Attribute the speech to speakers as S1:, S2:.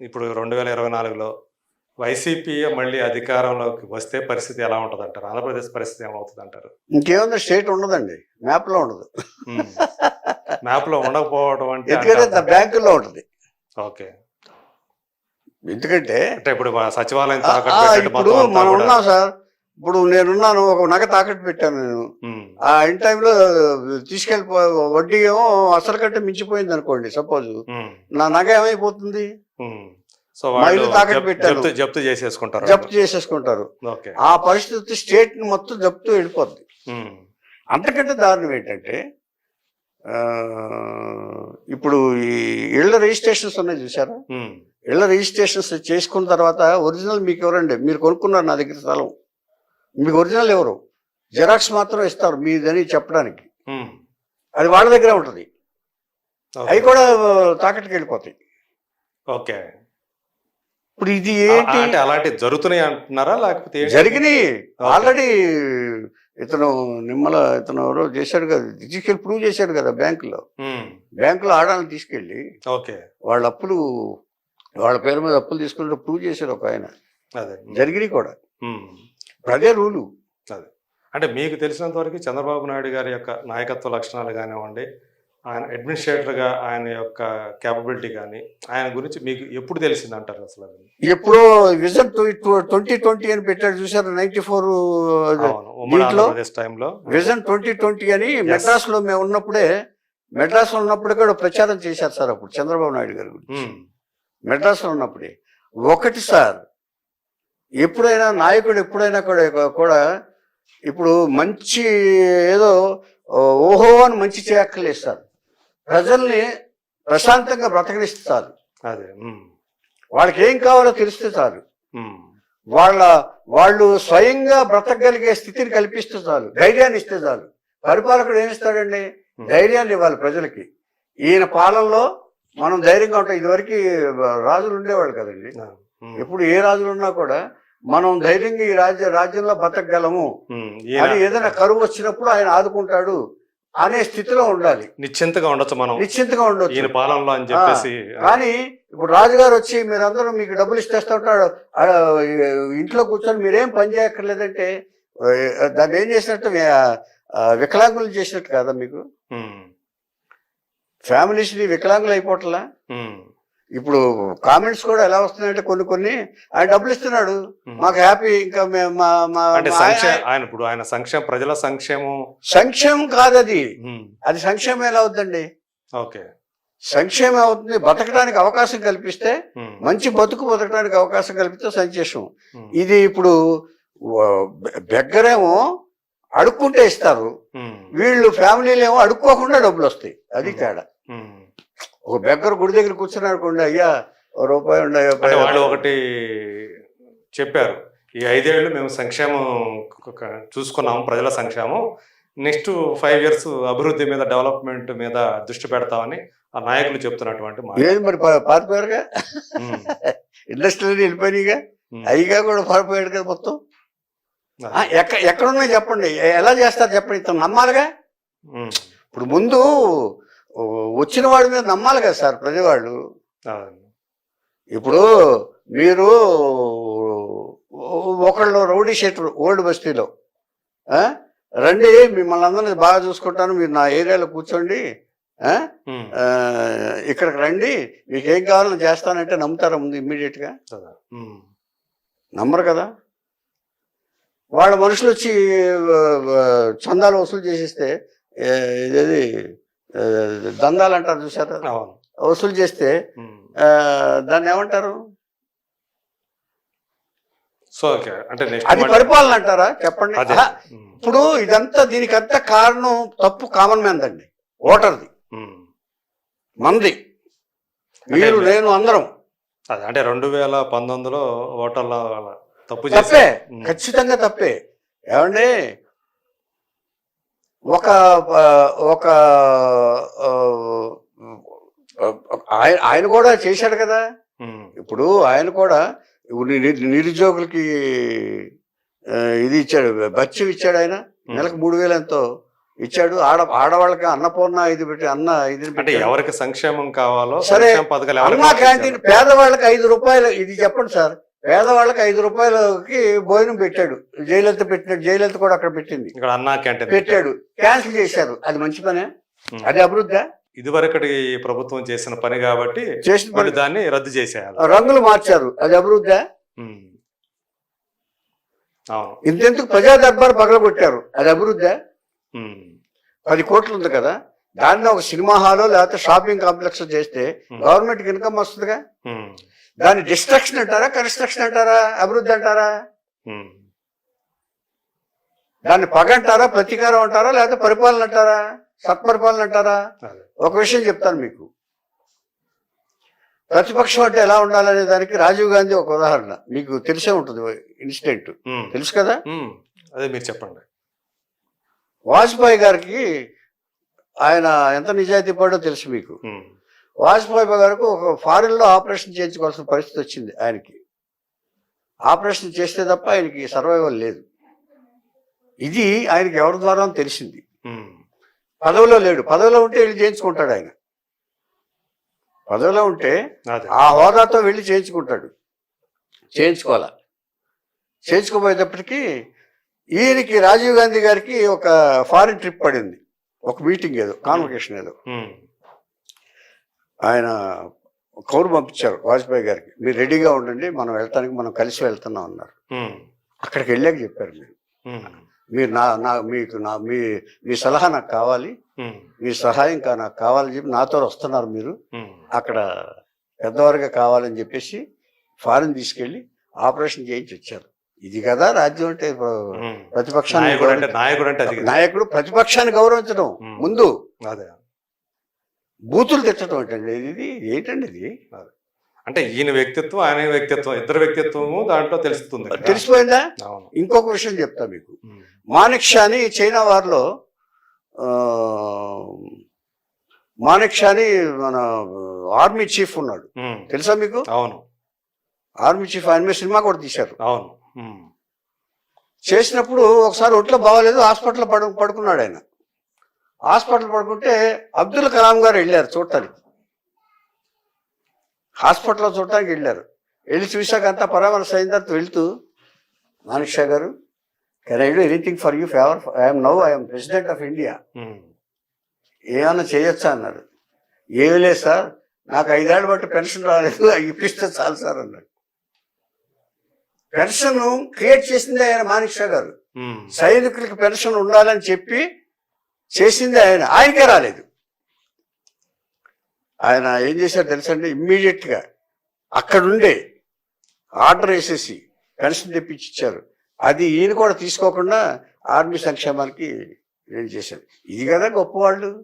S1: ఇప్పుడు రెండు వేల ఇరవై నాలుగులో వైసీపీ మళ్ళీ అధికారంలోకి వస్తే పరిస్థితి ఎలా ఉంటుంది అంటారు ఆంధ్రప్రదేశ్ పరిస్థితి ఏమవుతుంది అంటారు
S2: ఇంకేముంది? స్టేట్ ఉండదండి. మ్యాప్లో ఉండదు.
S1: మ్యాప్లో ఉండకపోవడం అంటే
S2: ఎందుకంటే. బ్యాంకుల్లో ఉంటుంది.
S1: ఓకే.
S2: ఎందుకంటే
S1: అంటే ఇప్పుడు సచివాలయం
S2: ఇప్పుడు మనం ఉన్నాం సార్. ఇప్పుడు నేనున్నాను ఒక నగ తాకట్టు పెట్టాను నేను. ఆ ఇన్ టైంలో తీసుకెళ్ళిపో వడ్డీ ఏమో అసలు కంటే మించిపోయింది అనుకోండి సపోజ్ నా నగ ఏమైపోతుంది.
S1: సో
S2: తాకట్టు.
S1: జప్తు చేసేసుకుంటారు
S2: జప్తు చేసేసుకుంటారు. ఆ పరిస్థితి స్టేట్ని మొత్తం జప్తు వెళ్ళిపోద్ది. అంతకంటే దారుణం ఏంటంటే ఇప్పుడు ఈ ఇళ్ళ రిజిస్ట్రేషన్స్ ఉన్నాయి చూసారా ఇళ్ళ రిజిస్ట్రేషన్స్ చేసుకున్న తర్వాత ఒరిజినల్ మీకు ఎవరండి? మీరు కొనుక్కున్నారు నా దగ్గర స్థలం. మీకు ఒరిజినల్ ఎవరు? జెరాక్స్ మాత్రం ఇస్తారు మీదని చెప్పడానికి. అది వాళ్ళ దగ్గర ఉంటుంది. అవి కూడా తాకట్టుకి వెళ్ళిపోతాయి
S1: ఓకే.
S2: ఇప్పుడు ఇది ఏంటి?
S1: అంటే అలాంటి జరుగుతున్నాయి అంటున్నారా? లేకపోతే?
S2: జరిగినాయి. ఆల్రెడీ ఇతను నిమ్మల ఇతను ఎవరో చేశాడు కదా. తీసుకెళ్ళి ప్రూవ్ చేశాడు కదా బ్యాంకులో. బ్యాంకులో ఆడాలని తీసుకెళ్ళి
S1: ఓకే.
S2: వాళ్ళ అప్పులు వాళ్ళ పేరు మీద అప్పులు తీసుకుంటే ప్రూవ్ చేశాడు ఒక ఆయన.
S1: అదే.
S2: జరిగినాయి కూడా. అదే రూలు.
S1: అంటే మీకు తెలిసినంత వరకు చంద్రబాబు నాయుడు గారి యొక్క నాయకత్వ లక్షణాలు కానివ్వండి ఆయన అడ్మినిస్ట్రేటర్గా ఆయన యొక్క క్యాపబిలిటీ కానీ ఆయన గురించి మీకు ఎప్పుడు తెలిసింది అంటారు అసలు?
S2: ఎప్పుడో విజన్ ట్వంటీ ట్వంటీ అని పెట్టాడు చూసారు? నైన్టీ ఫోర్
S1: టైంలో.
S2: విజన్ ట్వంటీ ట్వంటీ అని మెడ్రాస్లో మేము ఉన్నప్పుడే మెడ్రాస్లో ఉన్నప్పుడే కూడా ప్రచారం చేశారు సార్ అప్పుడు చంద్రబాబు నాయుడు గారు మెడ్రాస్లో ఉన్నప్పుడే. ఒకటి సార్ ఎప్పుడైనా నాయకుడు ఎప్పుడైనా కూడా కూడా ఇప్పుడు మంచి ఏదో ఓహో అని మంచి చేయక్కర్లేదు సార్. ప్రజల్ని ప్రశాంతంగా బ్రతకనిస్తే చాలు.
S1: అదే
S2: వాళ్ళకి ఏం కావాలో తెలిస్తే చాలు. వాళ్ళ వాళ్ళు స్వయంగా బ్రతకగలిగే స్థితిని కల్పిస్తే చాలు ధైర్యాన్ని ఇస్తే చాలు. పరిపాలకుడు ఏమిస్తాడండి
S1: ఉమ్.
S2: ధైర్యాన్ని ఇవ్వాలి ప్రజలకి. ఈయన పాలనలో మనం ధైర్యంగా ఉంటాం. ఇదివరకు రాజులు ఉండేవాళ్ళు కదండి. ఎప్పుడు ఏ రాజులు ఉన్నా కూడా మనం ధైర్యంగా ఈ రాజ్య రాజ్యంలో బతకగలము అని ఏదైనా కరువు వచ్చినప్పుడు ఆయన ఆదుకుంటాడు. అనే స్థితిలో ఉండాలి.
S1: నిశ్చింతగా ఉండొచ్చు మనం.
S2: నిశ్చింతగా
S1: ఈయన
S2: ఉండొచ్చు
S1: పాలనలో అని చెప్పేసి.
S2: కానీ ఇప్పుడు రాజుగారు వచ్చి మీరందరూ మీకు డబ్బులు ఇచ్చేస్తూ ఉంటాడు ఇంట్లో కూర్చొని మీరేం పని చేయక్కర్లేదంటే దాన్ని ఏం చేసినట్టు వికలాంగులు చేసినట్టు కదా మీకు?
S1: ఉమ్,
S2: ఫ్యామిలీస్ని వికలాంగులు అయిపోవట్లా? ఇప్పుడు కామెంట్స్ కూడా ఎలా వస్తున్నాయంటే కొన్ని కొన్ని ఆయన డబ్బులు ఇస్తున్నాడు. మాకు హ్యాపీ ఇంకా ఆయన-
S1: ఇప్పుడు ఆయన సంక్షేమ ప్రజల సంక్షేమం
S2: సంక్షేమం కాదు అది అది సంక్షేమం ఎలా అవుతుందండి?
S1: ఓకే.
S2: సంక్షేమం అవుతుంది. బతకడానికి అవకాశం కల్పిస్తే మంచి బతుకు బతకడానికి అవకాశం కల్పిస్తే సంక్షేమం. ఇది ఇప్పుడు బెగ్గరేమో అడుక్కుంటే ఇస్తారు. వీళ్ళు ఫ్యామిలీలు ఏమో అడుక్కోకుండా డబ్బులు వస్తాయి. అది తేడా. ఒక బెగ్గర గుడి దగ్గర కూర్చున్నారు అనుకోండి అయ్యా రూపాయి
S1: అంటే వాళ్ళు ఒకటి చెప్పారు ఈ ఐదేళ్ళు మేము సంక్షేమం చూసుకున్నాము ప్రజల సంక్షేమం. నెక్స్ట్ ఫైవ్ ఇయర్స్ అభివృద్ధి మీద డెవలప్మెంట్ మీద దృష్టి పెడతామని ఆ నాయకులు చెప్తున్నటువంటి
S2: ఏది మరి పారిపోయారుగా?
S1: ఉమ్,
S2: ఇండస్ట్రీలు వెళ్ళిపోయినాయిగా?
S1: ఉమ్,
S2: అయ్యిగా కూడా పారిపోయాడు కదా మొత్తం? ఆ, ఎక్క ఎక్కడున్నాయి చెప్పండి ఎలా చేస్తారు చెప్పండి ఇతను నమ్మాలిగా? ఇప్పుడు ముందు వచ్చిన వాడి మీద నమ్మాలి కదా సార్ ప్రజవాళ్ళు. ఇప్పుడు మీరు ఒకళ్ళు రౌడీ షెటర్ ఓల్డ్ బస్తీలో? రండి మిమ్మల్ని అందరినీ బాగా చూసుకుంటాను మీరు నా ఏరియాలో కూర్చోండి ఇక్కడికి రండి మీకు ఏం కావాలో చేస్తానంటే నమ్ముతారా ముందు ఇమ్మీడియట్గా? నమ్మరు కదా. వాళ్ళ మనుషులు వచ్చి చందాలు వసూలు చేసేస్తే ఇదేది దందాలు అంటారు చూసారా వసూలు చేస్తే దాన్ని ఏమంటారు? అది పరిపాలన అంటారా? చెప్పండి. ఇప్పుడు ఇదంతా దీనికంతా కారణం తప్పు కామన్ మ్యాన్ అండి ఓటర్ది. మంది. మీరు నేను అందరం.
S1: అదే అంటే రెండు వేల పంతొమ్మిదిలో ఓటర్ల తప్పు
S2: తప్పే. ఖచ్చితంగా తప్పే. ఏమండి? ఒక ఒక ఆయన ఆయన కూడా చేశాడు కదా ఇప్పుడు ఆయన కూడా నిరుద్యోగులకి ఇది ఇచ్చాడు బత్యం ఇచ్చాడు ఆయన. నెలకు మూడు వేలు ఎంతో ఇచ్చాడు ఆడ ఆడవాళ్ళకి అన్నపూర్ణ ఇది పెట్టి అన్న ఇది
S1: అంటే. ఎవరికి సంక్షేమం కావాలో
S2: సరే,
S1: పథకాలు
S2: అన్నా క్యాంటీన్. పేదవాళ్ళకి ఐదు రూపాయలు ఇది చెప్పండి సార్ పేదవాళ్ళకి ఐదు రూపాయలకి భోజనం పెట్టాడు. జయలలిత పెట్టినట్టు జయలలిత కూడా అక్కడ పెట్టింది. పెట్టాడు. క్యాన్సిల్ చేశారు. అది మంచి పనే. అది అభివృద్ధి.
S1: ఇదివరకటి ప్రభుత్వం చేసిన పని కాబట్టి
S2: చేసిన పని.
S1: దాన్ని రద్దు చేసేయాలి.
S2: రంగులు మార్చారు. అది అభివృద్ధి. ఇంతెందుకు ప్రజా దర్బార్ పగలగొట్టారు? అది అభివృద్ధి. పది కోట్లు ఉంది కదా. దాన్ని ఒక సినిమా హాలో లేకపోతే షాపింగ్ కాంప్లెక్స్ చేస్తే. గవర్నమెంట్కి ఇన్కమ్ వస్తుందిగా. దాన్ని డిస్ట్రక్షన్ అంటారా కన్స్ట్రక్షన్ అంటారా అభివృద్ధి అంటారా. దాన్ని పగ అంటారా ప్రతీకారం అంటారా లేకపోతే పరిపాలన అంటారా సత్పరిపాలన అంటారా. ఒక విషయం చెప్తాను మీకు ప్రతిపక్షం అంటే ఎలా ఉండాలనే దానికి రాజీవ్ గాంధీ ఒక ఉదాహరణ మీకు తెలిసే ఉంటుంది ఇన్సిడెంట్. తెలుసు కదా.
S1: అదే మీరు చెప్పండి
S2: వాజ్పేయి గారికి ఆయన ఎంత నిజాయితీ పడో తెలుసు మీకు. వాజ్పేయి గారికి ఒక ఫారిన్లో ఆపరేషన్ చేయించుకోవాల్సిన పరిస్థితి వచ్చింది ఆయనకి. ఆపరేషన్ చేస్తే తప్ప ఆయనకి సర్వైవల్ లేదు. ఇది ఆయనకి ఎవరి ద్వారా తెలిసింది. పదవిలో లేడు. పదవిలో ఉంటే వెళ్ళి చేయించుకుంటాడు ఆయన. పదవిలో ఉంటే ఆ హోదాతో వెళ్ళి చేయించుకుంటాడు. చేయించుకోవాలా? చేయించుకోపోయేటప్పటికి ఈయనకి రాజీవ్ గాంధీ గారికి ఒక ఫారిన్ ట్రిప్ పడింది. ఒక మీటింగ్ ఏదో కాన్వకేషన్ ఏదో
S1: ఉమ్.
S2: ఆయన కౌరు పంపించారు వాజ్పేయి గారికి మీరు రెడీగా ఉండండి మనం వెళ్తానికి మనం కలిసి వెళ్తున్నాం అన్నారు
S1: ఉమ్.
S2: అక్కడికి వెళ్ళాక చెప్పారు మీరు. మీరు నా నా మీకు నా మీ మీ సలహా నాకు కావాలి. మీ సహాయం కా నాకు కావాలని చెప్పి నాతో వస్తున్నారు మీరు. అక్కడ పెద్దవారుగా కావాలని చెప్పేసి ఫారిన్ తీసుకెళ్ళి ఆపరేషన్ చేయించి వచ్చారు ఇది కదా రాజ్యం అంటే. ప్రతిపక్షాన్ని
S1: నాయకుడు అంటే
S2: గౌరవించడం.
S1: నాయకుడు అంటే అది కదా.
S2: నాయకుడు ప్రతిపక్షాన్ని గౌరవించడం. ముందు
S1: అదే
S2: బూతులు తిట్టడం ఏంటండి ఇది ఏంటండి ఇది
S1: అంటే ఈయన వ్యక్తిత్వం ఆయన వ్యక్తిత్వం ఇద్దరు వ్యక్తిత్వము దాంట్లో తెలుస్తుంది.
S2: తెలిసిపోయిందా ఇంకొక విషయం చెప్తా మీకు
S1: ఉమ్.
S2: మాణిక్ షాని చైనా వారిలో ఆ, మాణిక్ షాని మన ఆర్మీ చీఫ్ ఉన్నాడు. తెలుసా మీకు
S1: అవును
S2: ఆర్మీ చీఫ్ ఆయన మీద సినిమా కూడా తీశారు
S1: అవును.
S2: చేసినప్పుడు ఒకసారి ఒంట్లో బాగాలేదు హాస్పిటల్లో పడు పడుకున్నాడు ఆయన. హాస్పిటల్ పడుకుంటే అబ్దుల్ కలాం గారు వెళ్ళారు చూడటానికి. హాస్పిటల్లో చూడటానికి వెళ్ళారు. వెళ్ళి చూశాక అంతా పరామర్శ అయిన తర్వాత వెళ్తూ మానిక్ షా గారు can I do anything for you favour? I'm now I'm president of India.
S1: Um.
S2: ఏమన్నా చేయొచ్చా? అన్నారు. ఏమీ లేదు సార్ నాకు ఐదేళ్ళు బట్టి పెన్షన్ రాలేదు ఇప్పిస్తే చాలు సార్ అన్నాడు. పెన్షన్ క్రియేట్ చేసింది ఆయన మానిక్ షా గారు. సైనికులకి పెన్షన్ ఉండాలని చెప్పి చేసింది ఆయన. ఆయనకే రాలేదు. ఆయన ఏం చేశారు తెలుసండి? ఇమ్మీడియట్గా అక్కడుండే ఆర్డర్ వేసేసి పెన్షన్ తెప్పించి ఇచ్చారు అది ఈయన కూడా తీసుకోకుండా ఆర్మీ సంక్షేమానికి నేను చేశాను ఇది కదా గొప్పవాళ్ళు.